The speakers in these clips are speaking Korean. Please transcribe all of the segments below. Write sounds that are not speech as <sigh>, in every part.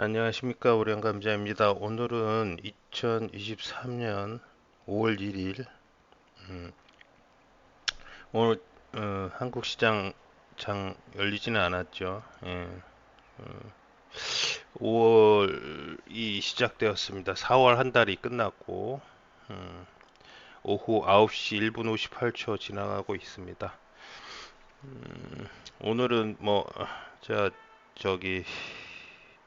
안녕하십니까 우량 감자입니다. 오늘은 2023년 5월 1일 음, 오늘 어, 한국 시장 장 열리지는 않았죠. 예, 어, 5월이 시작되었습니다. 4월 한 달이 끝났고 음, 오후 9시 1분 58초 지나가고 있습니다. 음, 오늘은 뭐 제가 저기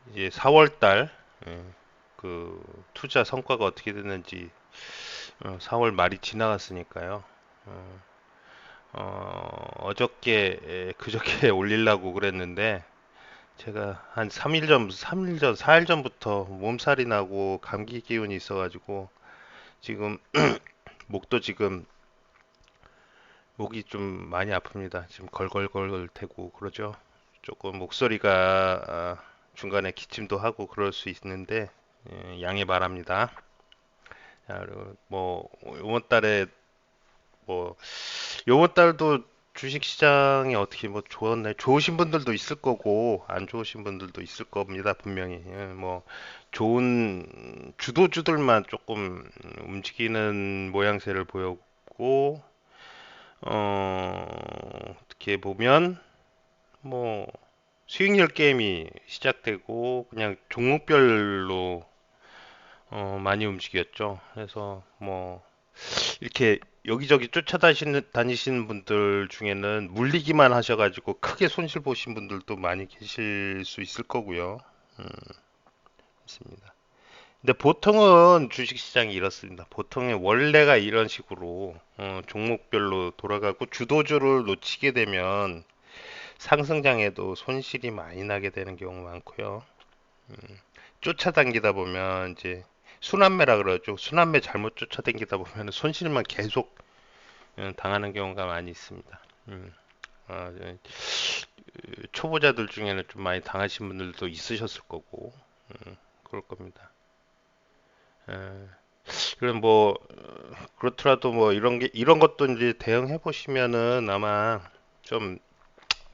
이제 4월 달, 예, 그 투자 성과가 어떻게 됐는지 어, 4월 말이 지나갔으니까요. 어, 어, 어저께, 예, 그저께 <laughs> 올리려고 그랬는데 제가 한 3일 전, 3일 전, 4일 전부터 몸살이 나고 감기 기운이 있어가지고 지금 <clears throat> 목도 지금 목이 좀 많이 아픕니다. 지금 걸걸걸 대고 그러죠. 조금 목소리가 아, 중간에 기침도 하고 그럴 수 있는데 예, 양해 바랍니다. 자, 뭐 이번 달에 뭐 이번 달도 주식 시장이 어떻게 뭐 좋았나요? 좋으신 분들도 있을 거고 안 좋으신 분들도 있을 겁니다. 분명히 예, 뭐 좋은 주도주들만 조금 움직이는 모양새를 보였고 어, 어떻게 보면 뭐 수익률 게임이 시작되고 그냥 종목별로 어, 많이 움직였죠. 그래서 뭐 이렇게 여기저기 쫓아다니시는 다니시는 분들 중에는 물리기만 하셔가지고 크게 손실 보신 분들도 많이 계실 수 있을 거고요. 음, 있습니다. 근데 보통은 주식시장이 이렇습니다. 보통은 원래가 이런 식으로 어, 종목별로 돌아가고 주도주를 놓치게 되면 상승장에도 손실이 많이 나게 되는 경우 많고요. 음, 쫓아당기다 보면 이제 순환매라 그러죠. 순환매 잘못 쫓아당기다 보면 <laughs> 손실만 계속 음, 당하는 경우가 많이 있습니다. 음, 아, 네. 초보자들 중에는 좀 많이 당하신 분들도 있으셨을 거고 음, 그럴 겁니다. 에, 그럼 뭐 그렇더라도 뭐 이런 게 이런 것도 이제 대응해 보시면은 아마 좀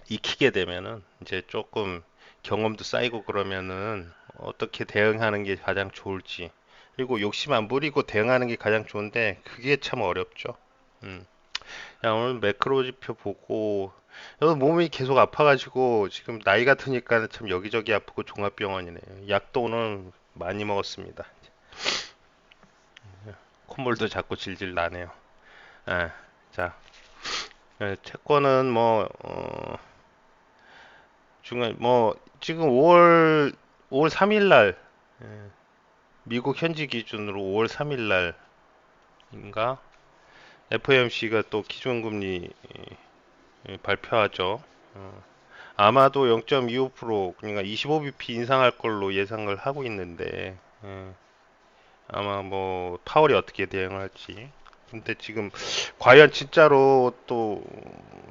익히게 되면은 이제 조금 경험도 쌓이고 그러면은 어떻게 대응하는 게 가장 좋을지 그리고 욕심 안 부리고 대응하는 게 가장 좋은데 그게 참 어렵죠. 음. 야, 오늘 매크로 지표 보고 몸이 계속 아파가지고 지금 나이가 드니까 참 여기저기 아프고 종합병원이네요. 약도 오늘 많이 먹었습니다. 콧물도 자꾸 질질 나네요. 아, 자, 예, 채권은 뭐 어, 중간 뭐 지금 5월 5월 3일 날 예, 미국 현지 기준으로 5월 3일 날인가 FOMC가 또 기준금리 예, 발표하죠. 어, 아마도 0.25% 그러니까 25bp 인상할 걸로 예상을 하고 있는데 예, 아마 뭐 파월이 어떻게 대응을 할지 근데 지금 과연 진짜로 또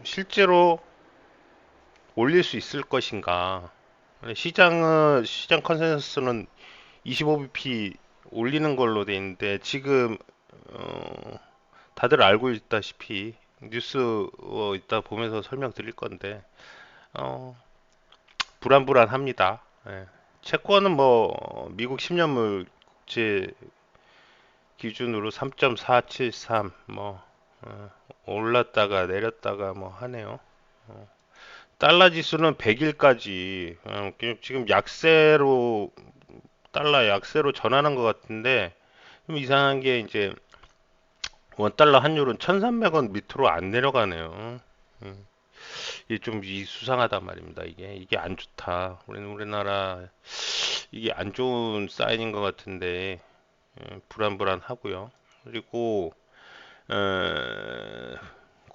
실제로 올릴 수 있을 것인가? 시장은 시장 컨센서스는 25bp 올리는 걸로 돼 있는데 지금 어, 다들 알고 있다시피 뉴스 어, 이따 보면서 설명드릴 건데 어, 불안불안합니다. 예. 채권은 뭐 미국 10년물 제 기준으로 3.473뭐 어, 올랐다가 내렸다가 뭐 하네요. 어. 달러 지수는 100일까지 어, 지금 약세로 달러 약세로 전환한 것 같은데 좀 이상한 게 이제 원 달러 환율은 1,300원 밑으로 안 내려가네요. 음. 이게 좀 수상하단 말입니다. 이게 이게 안 좋다. 우리는 우리나라 이게 안 좋은 사인인 것 같은데 음, 불안불안하고요. 그리고 어,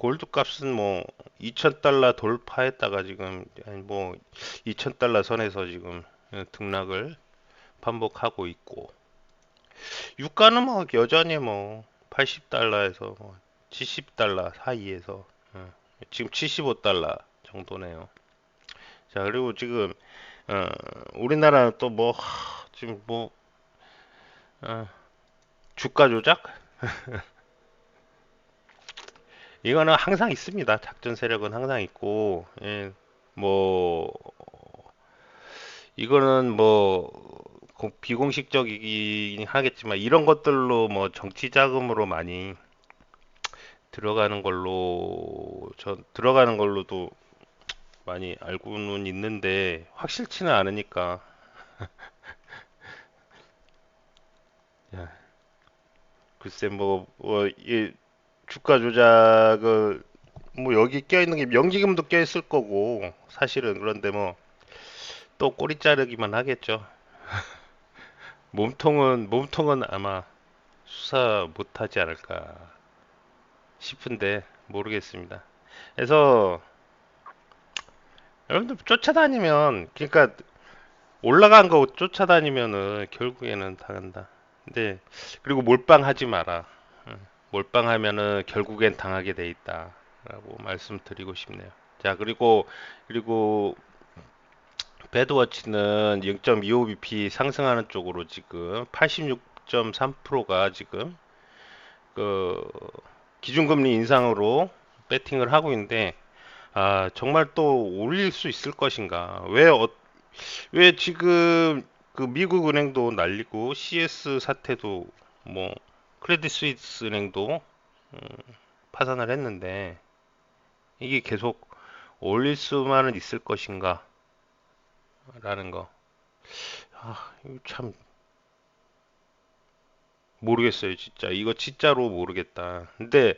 골드 값은 뭐 2,000달러 돌파했다가 지금 뭐 2,000달러 선에서 지금 등락을 반복하고 있고 유가는 뭐 여전히 뭐 80달러에서 뭐 70달러 사이에서 어, 지금 75달러 정도네요. 자 그리고 지금 어, 우리나라는 또 뭐 지금 뭐 어, 주가 조작 <laughs> 이거는 항상 있습니다. 작전 세력은 항상 있고, 예, 뭐, 이거는 뭐 공- 비공식적이긴 하겠지만 이런 것들로 뭐 정치 자금으로 많이 들어가는 걸로 저 들어가는 걸로도 많이 알고는 있는데 확실치는 않으니까 <laughs> 야, 글쎄 뭐, 뭐, 이 주가 조작을 뭐 여기 껴있는 게 명기금도 껴있을 거고 사실은 그런데 뭐 또 꼬리 자르기만 하겠죠. <laughs> 몸통은 몸통은 아마 수사 못하지 않을까 싶은데 모르겠습니다. 그래서 여러분들 쫓아다니면 그러니까 올라간 거 쫓아다니면은 결국에는 당한다. 근데 그리고 몰빵하지 마라. 응. 몰빵하면은 결국엔 당하게 돼 있다라고 말씀드리고 싶네요. 자, 그리고 그리고 배드워치는 0.25bp 상승하는 쪽으로 지금 86.3%가 지금 그 기준금리 인상으로 배팅을 하고 있는데 아, 정말 또 올릴 수 있을 것인가? 왜, 어, 왜 지금 그 미국 은행도 날리고 CS 사태도 뭐 크레딧 스위스 은행도 음, 파산을 했는데 이게 계속 올릴 수만은 있을 것인가? 라는 거. 아, 참 모르겠어요, 진짜. 이거 진짜로 모르겠다. 근데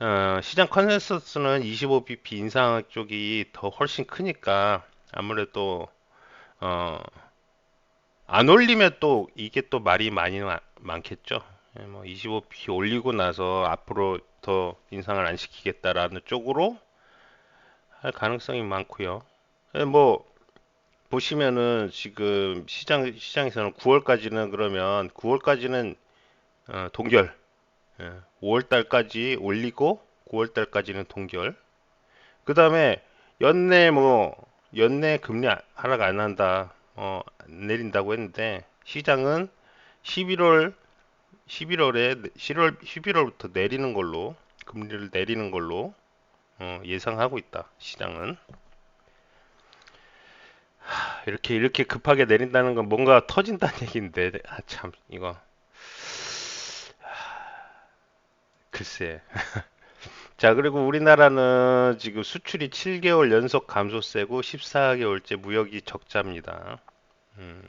어, 시장 컨센서스는 25bp 인상 쪽이 더 훨씬 크니까 아무래도 어, 안 올리면 또 이게 또 말이 많이 마- 많겠죠. 예, 뭐 25bp 올리고 나서 앞으로 더 인상을 안 시키겠다라는 쪽으로 할 가능성이 많고요. 예, 뭐 보시면은 지금 시장 시장에서는 9월까지는 그러면 9월까지는 동결, 5월 달까지 올리고 9월 달까지는 동결. 그 다음에 연내 뭐 연내 금리 아- 하락 안 한다, 어, 안 내린다고 했는데 시장은 11월 11월에 10월 11월부터 내리는 걸로 금리를 내리는 걸로 어, 예상하고 있다. 시장은 이렇게 이렇게 급하게 내린다는 건 뭔가 터진다는 <laughs> 얘기인데 아 참 이거 글쎄. <laughs> 자, 그리고 우리나라는 지금 수출이 7개월 연속 감소세고 14개월째 무역이 적자입니다. 음.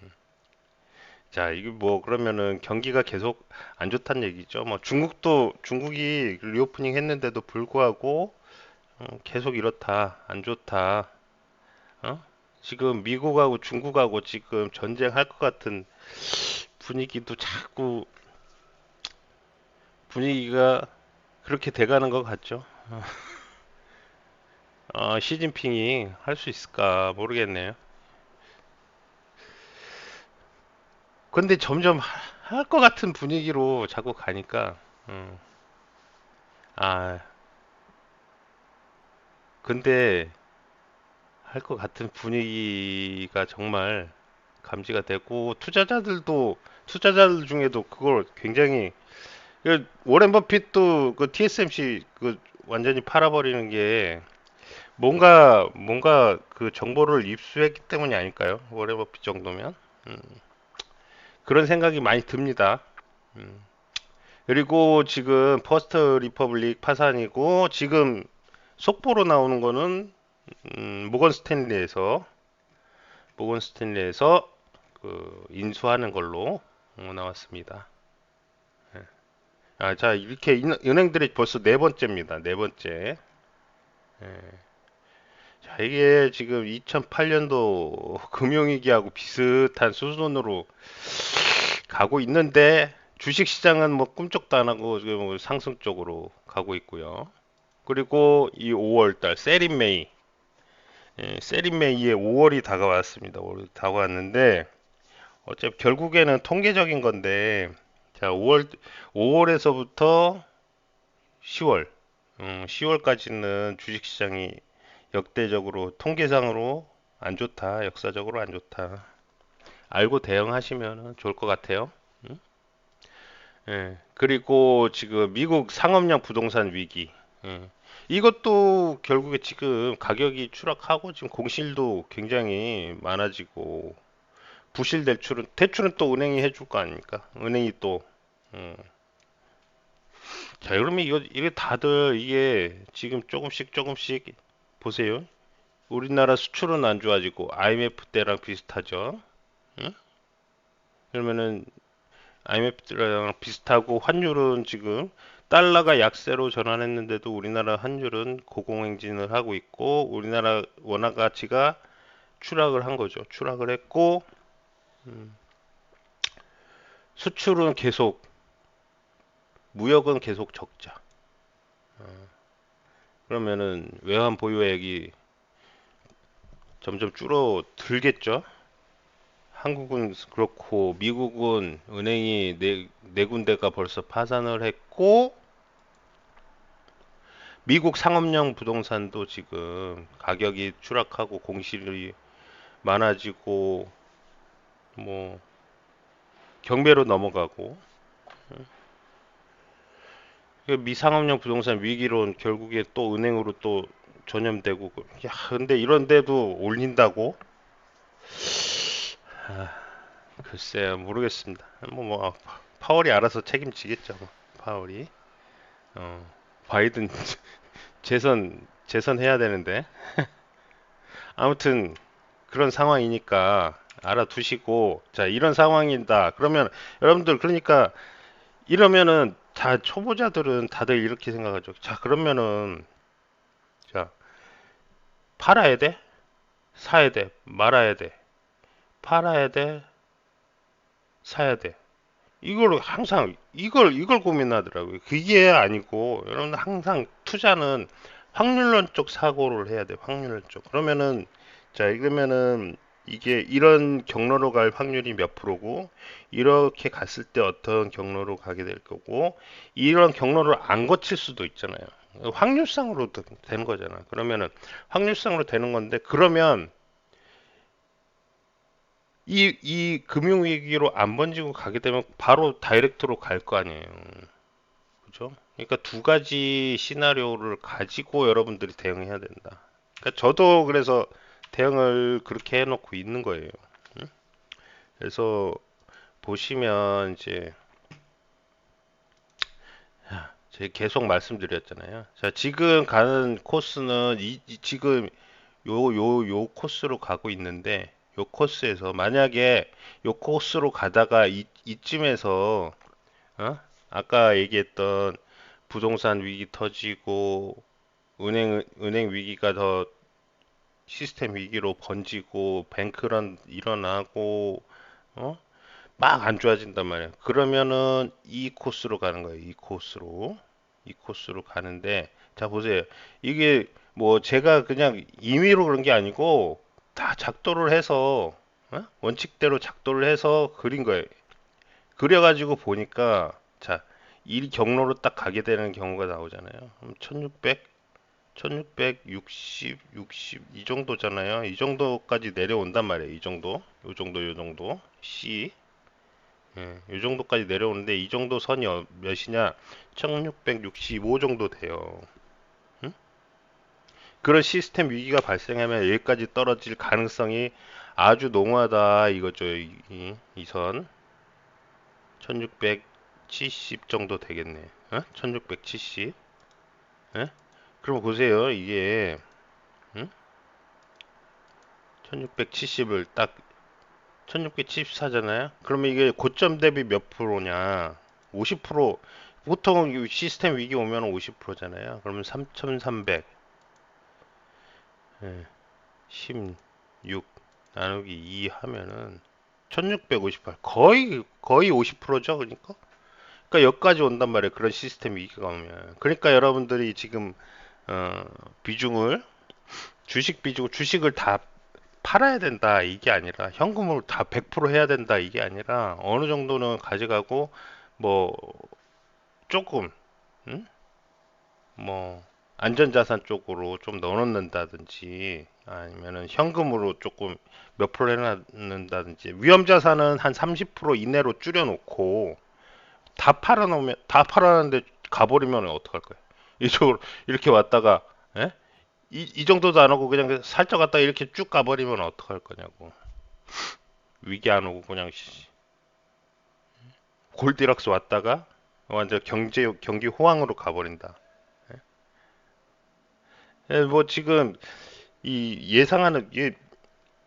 자, 이게 뭐 그러면은 경기가 계속 안 좋다는 얘기죠. 뭐 중국도 중국이 리오프닝 했는데도 불구하고 어, 계속 이렇다, 안 좋다. 어? 지금 미국하고 중국하고 지금 전쟁할 것 같은 분위기도 자꾸 분위기가 그렇게 돼가는 것 같죠. <laughs> 어, 시진핑이 할 수 있을까 모르겠네요. 근데 점점 할 것 같은 분위기로 자꾸 가니까, 음, 아, 근데 할 것 같은 분위기가 정말 감지가 되고, 투자자들도, 투자자들 중에도 그걸 굉장히, 그 워렌 버핏도 그 TSMC 그 완전히 팔아버리는 게 뭔가, 뭔가 그 정보를 입수했기 때문이 아닐까요? 워렌 버핏 정도면? 음, 그런 생각이 많이 듭니다. 음. 그리고 지금 퍼스트 리퍼블릭 파산이고 지금 속보로 나오는 거는 음, 모건 스탠리에서 모건 스탠리에서 그 인수하는 걸로 어, 나왔습니다. 예. 아, 자 이렇게 인- 은행들이 벌써 네 번째입니다. 네 번째. 예. 자 이게 지금 2008년도 <laughs> 금융위기하고 비슷한 수준으로 가고 있는데 주식 시장은 뭐 꿈쩍도 안 하고 지금 뭐 상승 쪽으로 가고 있고요. 그리고 이 5월달 세린메이 예, 세린메이의 5월이 다가왔습니다. 5월이 다가왔는데 어차피 결국에는 통계적인 건데 자 5월 5월에서부터 10월 음, 10월까지는 주식시장이 역대적으로 통계상으로 안 좋다, 역사적으로 안 좋다. 알고 대응하시면 좋을 것 같아요. 음? 예, 그리고 지금 미국 상업용 부동산 위기. 예. 이것도 결국에 지금 가격이 추락하고 지금 공실도 굉장히 많아지고 부실 대출은 대출은 또 은행이 해줄 거 아닙니까? 은행이 또 음. 자 그러면 이거 이게 다들 이게 지금 조금씩 조금씩 보세요. 우리나라 수출은 안 좋아지고 IMF 때랑 비슷하죠. 응? 그러면은 IMF 때랑 비슷하고 환율은 지금 달러가 약세로 전환했는데도 우리나라 환율은 고공행진을 하고 있고 우리나라 원화 가치가 추락을 한 거죠. 추락을 했고 음, 수출은 계속 무역은 계속 적자. 어, 그러면은 외환 보유액이 점점 줄어들겠죠. 한국은 그렇고 미국은 은행이 네, 네 군데가 벌써 파산을 했고 미국 상업용 부동산도 지금 가격이 추락하고 공실이 많아지고 뭐 경매로 넘어가고 그 미상업용 부동산 위기론 결국에 또 은행으로 또 전염되고 그- 야 근데 이런데도 올린다고? 아, 글쎄요 모르겠습니다. 뭐, 뭐 아, 파- 파월이 알아서 책임지겠죠. 뭐, 파월이 어, 바이든 <laughs> 재선 재선해야 되는데 <laughs> 아무튼 그런 상황이니까 알아두시고 자 이런 상황이다. 그러면 여러분들 그러니까 이러면은 다 초보자들은 다들 이렇게 생각하죠. 자 그러면은 자 팔아야 돼? 사야 돼? 말아야 돼? 팔아야 돼? 사야 돼? 이걸 항상 이걸 이걸 고민하더라고요. 그게 아니고 여러분 항상 투자는 확률론적 사고를 해야 돼. 확률론적. 그러면은 자 이러면은 이게 이런 경로로 갈 확률이 몇 프로고 이렇게 갔을 때 어떤 경로로 가게 될 거고 이런 경로를 안 거칠 수도 있잖아요. 확률상으로 되- 되는 거잖아. 그러면은 확률상으로 되는 건데 그러면 이, 이 금융위기로 안 번지고 가게 되면 바로 다이렉트로 갈 거 아니에요. 그죠? 그러니까 두 가지 시나리오를 가지고 여러분들이 대응해야 된다. 그러니까 저도 그래서 대응을 그렇게 해놓고 있는 거예요. 응? 그래서 보시면 이제 제가 계속 말씀드렸잖아요. 자, 지금 가는 코스는 이, 이- 지금 요, 요, 요 코스로 가고 있는데 요 코스에서 만약에 요 코스로 가다가 이, 이쯤에서 어? 아까 얘기했던 부동산 위기 터지고 은행 은행 위기가 더 시스템 위기로 번지고 뱅크런 일어나고 어? 막 안 좋아진단 말이야. 그러면은 이 코스로 가는 거예요. 이 코스로. 이 코스로 가는데 자 보세요. 이게 뭐 제가 그냥 임의로 그런 게 아니고 다 작도를 해서 어? 원칙대로 작도를 해서 그린 거예요. 그려가지고 보니까 자, 이 경로로 딱 가게 되는 경우가 나오잖아요. 그럼 1600, 1660, 60 이 정도잖아요. 이 정도까지 내려온단 말이에요. 이 정도, 요 정도, 요 정도. C. 예, 이 정도까지 내려오는데 이 정도 선이 어- 몇이냐? 1665 정도 돼요. 응? 그런 시스템 위기가 발생하면 여기까지 떨어질 가능성이 아주 농후하다 이거죠. 이, 이, 이 선. 1670 정도 되겠네. 어? 1670. 예? 그럼 보세요. 이게 응? 1670을 딱 1674잖아요. 그러면 이게 고점 대비 몇 프로냐? 50% 보통 이 시스템 위기 오면 50%잖아요. 그러면 3300 예, 16 나누기 2 하면은 1658 거의 거의 50%죠. 그러니까 그러니까 여기까지 온단 말이에요. 그런 시스템 위기가 오면. 그러니까 여러분들이 지금 어, 비중을 주식 비중 주식을 다 팔아야 된다 이게 아니라 현금으로 다 100% 해야 된다 이게 아니라 어느 정도는 가져가고 뭐 조금 음? 뭐 안전자산 쪽으로 좀 넣어놓는다든지 아니면은 현금으로 조금 몇 프로 해놨는다든지 위험자산은 한 30% 이내로 줄여놓고 다 팔아놓으면 다 팔아놨는데 가버리면 어떡할 거예요? 이쪽으로 이렇게 왔다가 예? 이, 이 정도도 안 하고 그냥 살짝 갔다가 이렇게 쭉 가버리면 어떡할 거냐고. 위기 안 오고 그냥 씨, 골디락스 왔다가 완전 경제 경기 호황으로 가버린다. 예, 뭐 지금 이 예상하는 이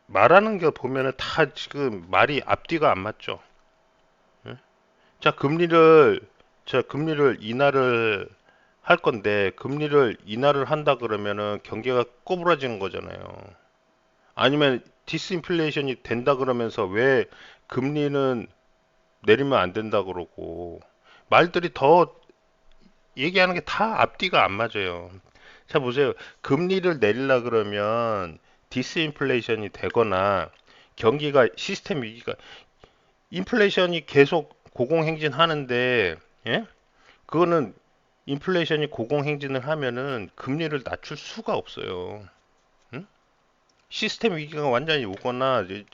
말하는 거 보면은 다 지금 말이 앞뒤가 안 맞죠. 예? 자, 금리를 자, 금리를 인하를 할 건데 금리를 인하를 한다 그러면은 경기가 꼬부라지는 거잖아요. 아니면 디스인플레이션이 된다 그러면서 왜 금리는 내리면 안 된다 그러고 말들이 더 얘기하는 게 다 앞뒤가 안 맞아요. 자 보세요. 금리를 내리려 그러면 디스인플레이션이 되거나 경기가 시스템 위기가 인플레이션이 계속 고공행진하는데 예? 그거는 인플레이션이 고공행진을 하면은 금리를 낮출 수가 없어요. 응? 시스템 위기가 완전히 오거나 이제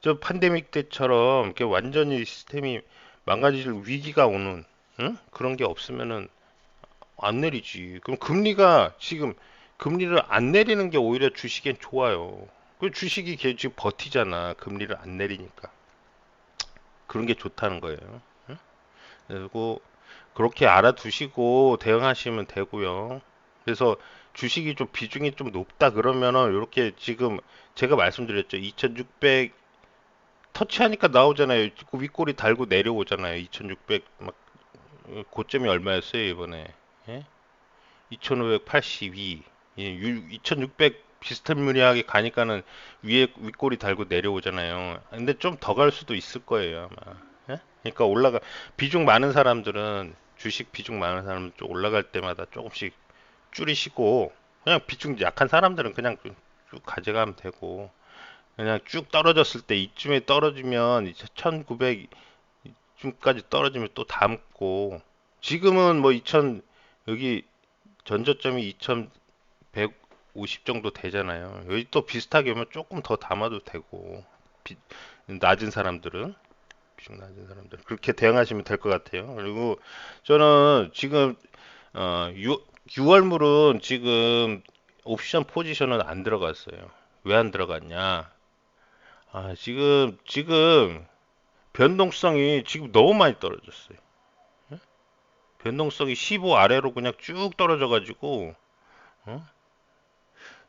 저 팬데믹 때처럼 이렇게 완전히 시스템이 망가질 위기가 오는 응? 그런 게 없으면은 안 내리지. 그럼 금리가 지금 금리를 안 내리는 게 오히려 주식엔 좋아요. 그 주식이 걔 지금 버티잖아. 금리를 안 내리니까. 그런 게 좋다는 거예요. 응? 그리고 그렇게 알아두시고 대응하시면 되고요. 그래서 주식이 좀 비중이 좀 높다 그러면은 이렇게 지금 제가 말씀드렸죠. 2600 터치하니까 나오잖아요. 그 윗꼬리 달고 내려오잖아요. 2600 막 고점이 얼마였어요 이번에? 예? 2582, 예, 2600 비슷한 무리하게 가니까는 위에 윗꼬리 달고 내려오잖아요. 근데 좀 더 갈 수도 있을 거예요 아마. 예? 그러니까 올라가 비중 많은 사람들은 주식 비중 많은 사람은 좀 올라갈 때마다 조금씩 줄이시고 그냥 비중 약한 사람들은 그냥 쭉 가져가면 되고 그냥 쭉 떨어졌을 때 이쯤에 떨어지면 이제 1900 이쯤까지 떨어지면 또 담고 지금은 뭐 2000 여기 전저점이 2150 정도 되잖아요. 여기 또 비슷하게 오면 조금 더 담아도 되고 비, 낮은 사람들은 비중 낮은 사람들 그렇게 대응하시면 될 것 같아요. 그리고 저는 지금 어, 6, 6월물은 지금 옵션 포지션은 안 들어갔어요. 왜 안 들어갔냐? 아, 지금 지금 변동성이 지금 너무 많이 떨어졌어요. 예? 변동성이 15 아래로 그냥 쭉 떨어져 가지고 어?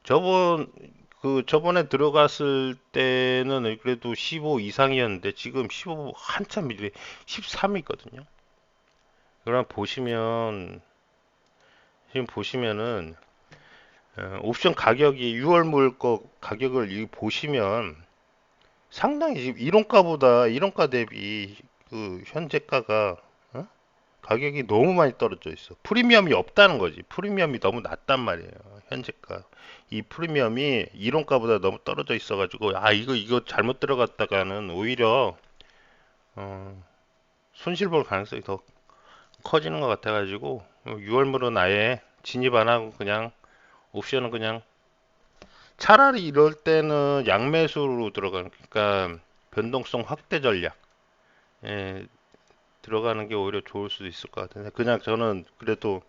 저번 그 저번에 들어갔을 때는 그래도 15 이상이었는데 지금 15 한참 밑에 13이거든요. 그럼 보시면 지금 보시면은 어, 옵션 가격이 6월물 거 가격을 이 보시면 상당히 지금 이론가보다 이론가 대비 그 현재가가 어? 가격이 너무 많이 떨어져 있어. 프리미엄이 없다는 거지. 프리미엄이 너무 낮단 말이에요. 현재가. 이 프리미엄이 이론가보다 너무 떨어져 있어가지고 아 이거 이거 잘못 들어갔다가는 오히려 어, 손실 볼 가능성이 더 커지는 것 같아가지고 6월물은 아예 진입 안 하고 그냥 옵션은 그냥 차라리 이럴 때는 양매수로 들어가는 그러니까 변동성 확대 전략 예, 들어가는 게 오히려 좋을 수도 있을 것 같은데 그냥 저는 그래도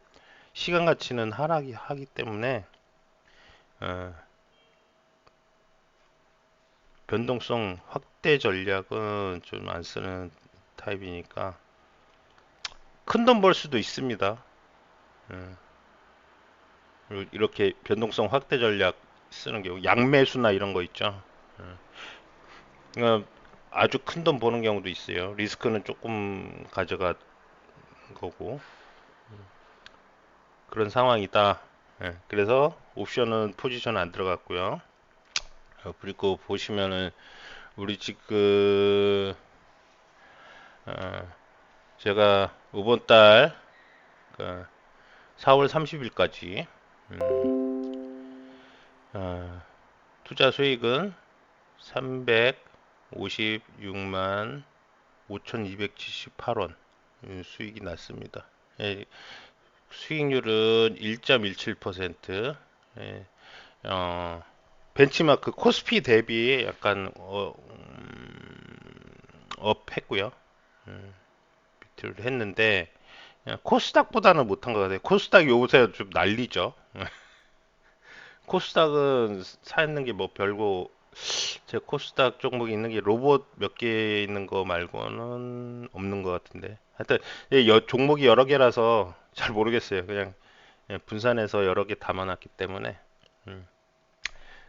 시간 가치는 하락이 하기 때문에 어, 변동성 확대 전략은 좀 안 쓰는 타입이니까 큰 돈 벌 수도 있습니다. 예. 이렇게 변동성 확대 전략 쓰는 경우 양매수나 이런 거 있죠. 어, 아주 큰 돈 버는 경우도 있어요. 리스크는 조금 가져가 거고 그런 상황이다. 예, 그래서 옵션은 포지션 안 들어갔고요. 어, 그리고 보시면은 우리 지금 어, 제가 이번 달 그 4월 30일까지 음, 어, 투자 수익은 356만 5278원 수익이 났습니다. 예, 수익률은 1.17%. 예, 어, 벤치마크 코스피 대비 약간 어, 음, 업 했고요. 음, 비트를 했는데 코스닥보다는 못한 것 같아요. 코스닥 요새 좀 난리죠. <laughs> 코스닥은 사 있는 게 뭐 별거 제 코스닥 종목이 있는 게 로봇 몇 개 있는 거 말고는 없는 것 같은데. 하여튼 이 여- 종목이 여러 개라서 잘 모르겠어요. 그냥 예, 분산해서 여러 개 담아놨기 때문에. 음.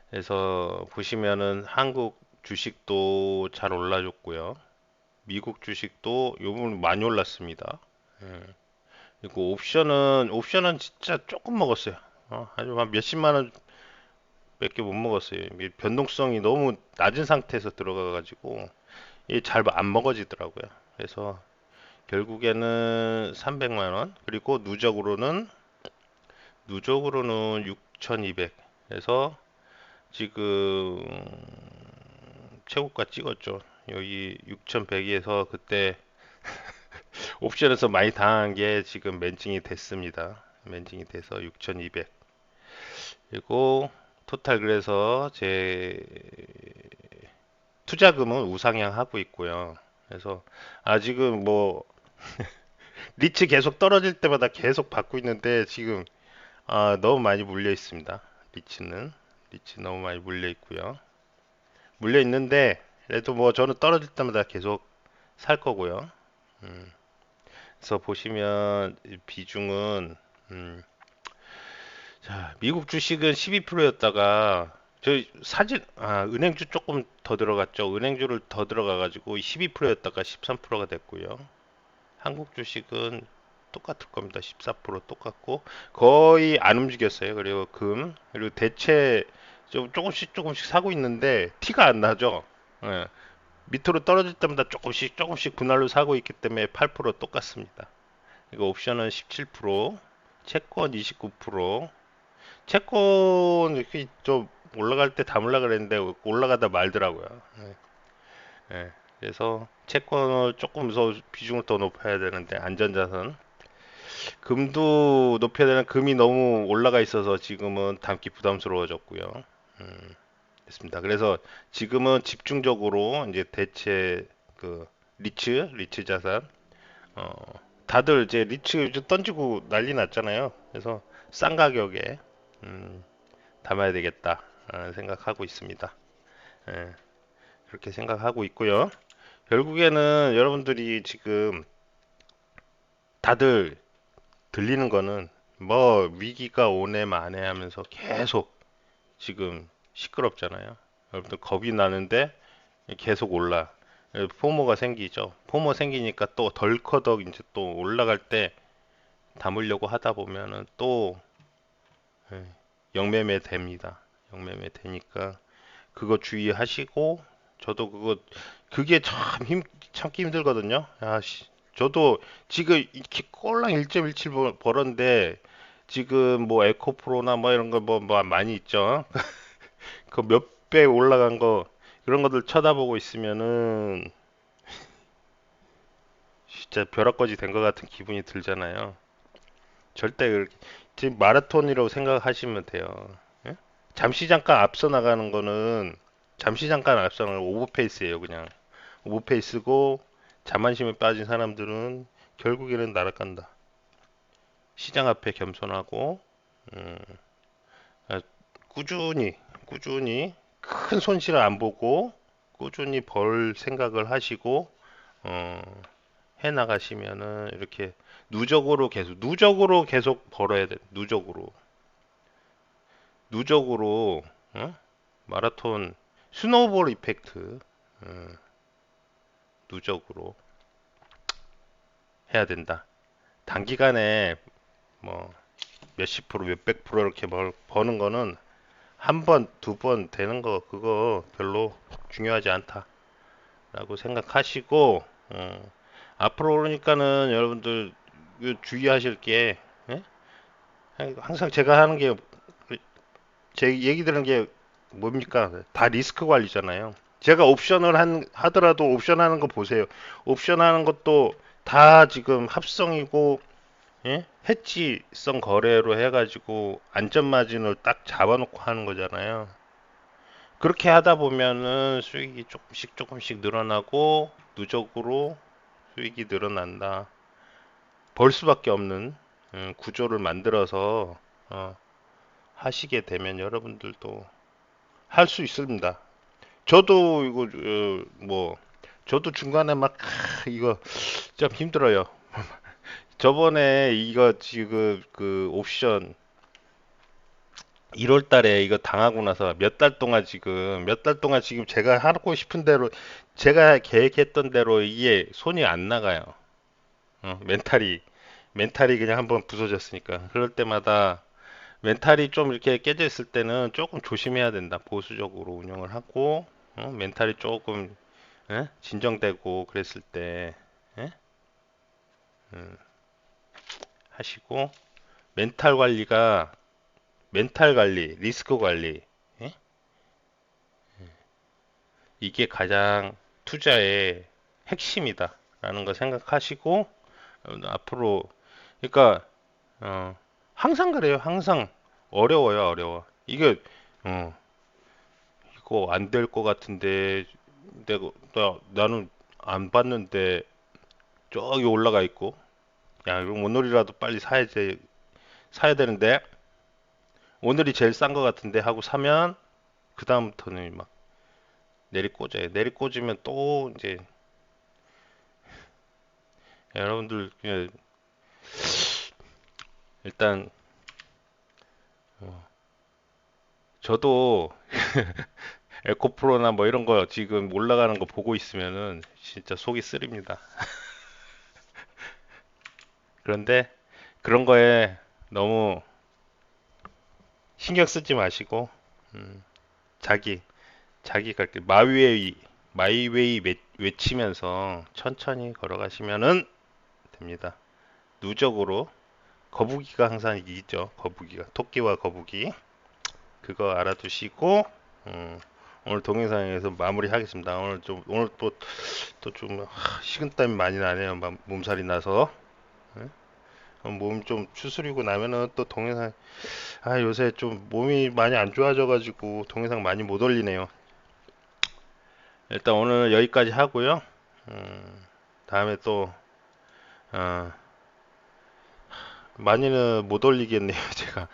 그래서 보시면은 한국 주식도 잘 올라줬고요. 미국 주식도 요번 많이 올랐습니다. 예. 그리고 옵션은 옵션은 진짜 조금 먹었어요. 어, 아주 한 몇십만 원 몇 개 못 먹었어요. 변동성이 너무 낮은 상태에서 들어가가지고 잘 안 먹어지더라고요. 그래서 결국에는 300만 원 그리고 누적으로는 누적으로는 6,200. 그래서 지금 최고가 찍었죠. 여기 6,100에서 그때 <laughs> 옵션에서 많이 당한 게 지금 멘징이 됐습니다. 멘징이 돼서 6,200. 그리고 토탈 그래서 제 투자금은 우상향 하고 있고요. 그래서 아직은 뭐 <laughs> 리츠 계속 떨어질 때마다 계속 받고 있는데 지금 아, 너무 많이 물려 있습니다. 리츠는 리츠 너무 많이 물려 있고요. 물려 있는데 그래도 뭐 저는 떨어질 때마다 계속 살 거고요. 음, 그래서 보시면 이 비중은 음, 자, 미국 주식은 12%였다가 저 사진 아, 은행주 조금 더 들어갔죠. 은행주를 더 들어가 가지고 12%였다가 13%가 됐고요. 한국 주식은 똑같을 겁니다. 14% 똑같고 거의 안 움직였어요. 그리고 금 그리고 대체 좀 조금씩 조금씩 사고 있는데 티가 안 나죠. 예. 밑으로 떨어질 때마다 조금씩 조금씩 분할로 사고 있기 때문에 8% 똑같습니다. 이거 옵션은 17%, 채권 29%, 채권 이렇게 좀 올라갈 때 담으려 그랬는데 올라가다 말더라고요. 예. 예. 그래서 채권을 조금 더 비중을 더 높여야 되는데 안전자산 금도 높여야 되는 금이 너무 올라가 있어서 지금은 담기 부담스러워졌고요. 음, 됐습니다. 그래서 지금은 집중적으로 이제 대체 그 리츠 리츠 자산 어 다들 이제 리츠 던지고 난리 났잖아요. 그래서 싼 가격에 음, 담아야 되겠다 아, 생각하고 있습니다. 예, 그렇게 생각하고 있고요. 결국에는 여러분들이 지금 다들 들리는 거는 뭐 위기가 오네 마네 하면서 계속 지금 시끄럽잖아요. 여러분들 겁이 나는데 계속 올라. 포모가 생기죠. 포모 생기니까 또 덜커덕 이제 또 올라갈 때 담으려고 하다 보면은 또 예, 영매매 됩니다. 영매매 되니까 그거 주의하시고 저도 그거 그게 참 힘, 참기 힘들거든요. 야, 씨, 저도 지금 이렇게 꼴랑 1.17 벌- 벌었는데 지금 뭐 에코프로나 뭐 이런 거뭐 많이 있죠. <laughs> 그 몇 배 올라간 거 그런 것들 쳐다보고 있으면은 진짜 벼락거지 된 것 같은 기분이 들잖아요. 절대 그렇게 지금 마라톤이라고 생각하시면 돼요. 예? 잠시 잠깐 앞서 나가는 거는 잠시 잠깐 앞서 나가는 오버페이스예요, 그냥. 오버페이스고 자만심에 빠진 사람들은 결국에는 날아간다. 시장 앞에 겸손하고 음, 아, 꾸준히 꾸준히 큰 손실을 안 보고 꾸준히 벌 생각을 하시고 어, 해 나가시면은 이렇게 누적으로 계속 누적으로 계속 벌어야 돼. 누적으로 누적으로 어? 마라톤 스노우볼 이펙트 어, 누적으로 해야 된다. 단기간에 뭐 몇십 프로, 몇백 프로 이렇게 벌, 버는 거는 한 번, 두 번 되는 거 그거 별로 중요하지 않다 라고 생각하시고 어, 앞으로 그러니까는 여러분들 그 주의하실 게 예? 항상 제가 하는 게 제 얘기 드는 게 뭡니까? 다 리스크 관리잖아요. 제가 옵션을 한, 하더라도 옵션 하는 거 보세요. 옵션 하는 것도 다 지금 합성이고 예? 해지성 거래로 해가지고 안전 마진을 딱 잡아놓고 하는 거잖아요. 그렇게 하다 보면은 수익이 조금씩 조금씩 늘어나고 누적으로 수익이 늘어난다. 벌 수밖에 없는 음, 구조를 만들어서 어, 하시게 되면 여러분들도 할 수 있습니다. 저도 이거 어, 뭐 저도 중간에 막 크, 이거 좀 힘들어요. <laughs> 저번에 이거 지금 그 옵션 1월 달에 이거 당하고 나서 몇 달 동안 지금 몇 달 동안 지금 제가 하고 싶은 대로 제가 계획했던 대로 이게 손이 안 나가요. 어, 멘탈이 멘탈이 그냥 한번 부서졌으니까 그럴 때마다 멘탈이 좀 이렇게 깨져 있을 때는 조금 조심해야 된다. 보수적으로 운영을 하고 어, 멘탈이 조금 예? 진정되고 그랬을 때 예? 음, 하시고 멘탈 관리가 멘탈 관리, 리스크 관리 예? 이게 가장 투자의 핵심이다라는 거 생각하시고 어, 앞으로 그러니까 어, 항상 그래요. 항상 어려워요, 어려워. 이게 어, 이거 안 될 것 같은데 내가 나, 나는 안 봤는데 저기 올라가 있고 야 이거 오늘이라도 빨리 사야지 사야 되는데 오늘이 제일 싼 것 같은데 하고 사면 그 다음부터는 막 내리꽂아요. 내리꽂으면 또 이제 <laughs> 여러분들 그냥 일단 어, 저도 <laughs> 에코프로나 뭐 이런 거 지금 올라가는 거 보고 있으면은 진짜 속이 쓰립니다. <laughs> 그런데 그런 거에 너무 신경 쓰지 마시고 음, 자기 자기가 이렇게 마이웨이 외치면서 천천히 걸어가시면은 됩니다. 누적으로 거북이가 항상 이기죠. 거북이가 토끼와 거북이 그거 알아두시고 음, 오늘 동영상에서 마무리하겠습니다. 오늘 좀 오늘 또 또 좀 식은땀이 많이 나네요. 마- 몸살이 나서 몸좀 추스리고 나면은 또 동영상 아 요새 좀 몸이 많이 안 좋아져가지고 동영상 많이 못 올리네요. 일단 오늘 여기까지 하고요. 음, 다음에 또 어, 많이는 못 올리겠네요. <laughs> 제가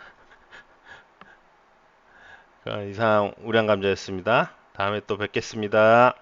어, 이상 우량 감자였습니다. 다음에 또 뵙겠습니다.